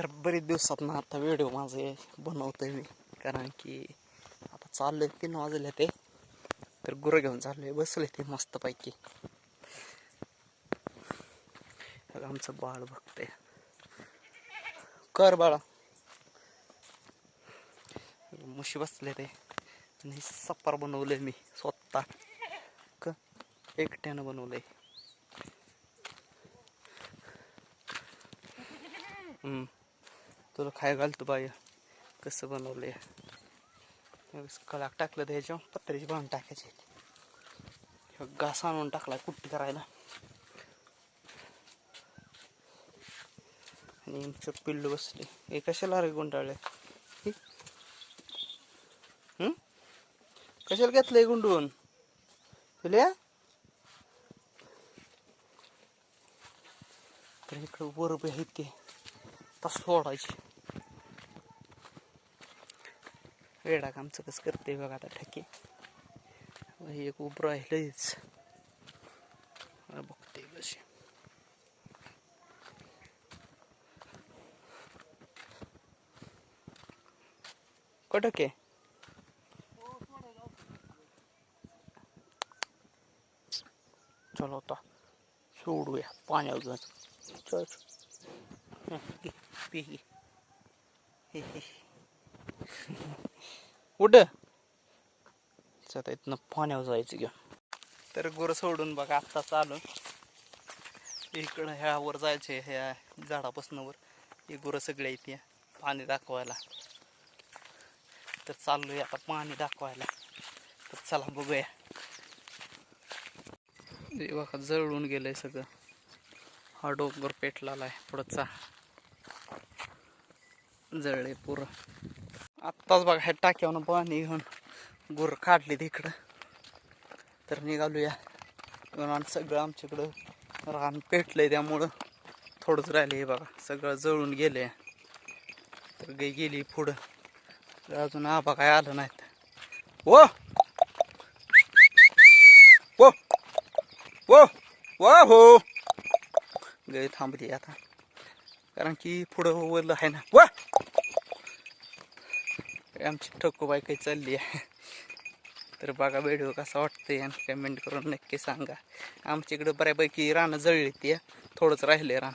तर बरेच दिवसात ना आता व्हिडिओ माझे बनवतोय मी. कारण की आता चाललंय तीन वाजले ते. तर गुरं घेऊन चालले बसले ते मस्तपैकी. आमचं बाळ बघते कर बाळा. मुशी बसले ते आणि सप्पार बनवले मी स्वतः. क एकट्यानं बनवलंय. तुला खाय घालतो बाय कसं बनवलंय? कळाक टाकलं तर पत्र्याची बांध टाकायची. घास आणून टाकला कुट्टी करायला. आणि आमचं पिल्लू बसले. हे कशाला रे गुंडाळले कशाला घेतलंय गुंडून? तुला? तर इकडं वर उभे आहेत ते तस सोडायची. वेडा काम कसं करते बघा आता ठके. हे एक उभं राहिलंच बघते कशी कटके चलो आता सोडूया पाण्यावर चल पी हे, हे. उठ. आता इथनं पाण्यावर जायचं घेऊन. तर गुरं सोडून बघा आत्ता चालू. इकडं ह्यावर जायचे ह्या झाडापासून वर ही गुरं सगळे इथे पाणी दाखवायला. तर चाललोय आता पाणी दाखवायला. तर चला बघूया. हे बघा जळून गेलंय सगळं. हा डोंगर पेटलाला आहे पुढचा. जळले पुरं. आत्ताच बघा ह्या टाक्यावरून पाणी घेऊन गुर काढले तिकडं. तर निघालूया. आणि सगळं आमच्याकडं रान पेटलंय त्यामुळं थोडंच राहिले हे बघा सगळं जळून गेले तर गे गेली पुढं. अजून आबा काय आलं नाहीत. ओ ओ ओ वा हो! गे थांबली आता. कारण की पुढं वरलं आहे ना. वा! आमची ठोकोबाई काही चालली आहे. तर बघा व्हिडिओ कसा वाटतंय आणि कमेंट करून नक्की सांगा. आमच्या इकडं बऱ्यापैकी रानं जळली ती थोडंच राहिले रान.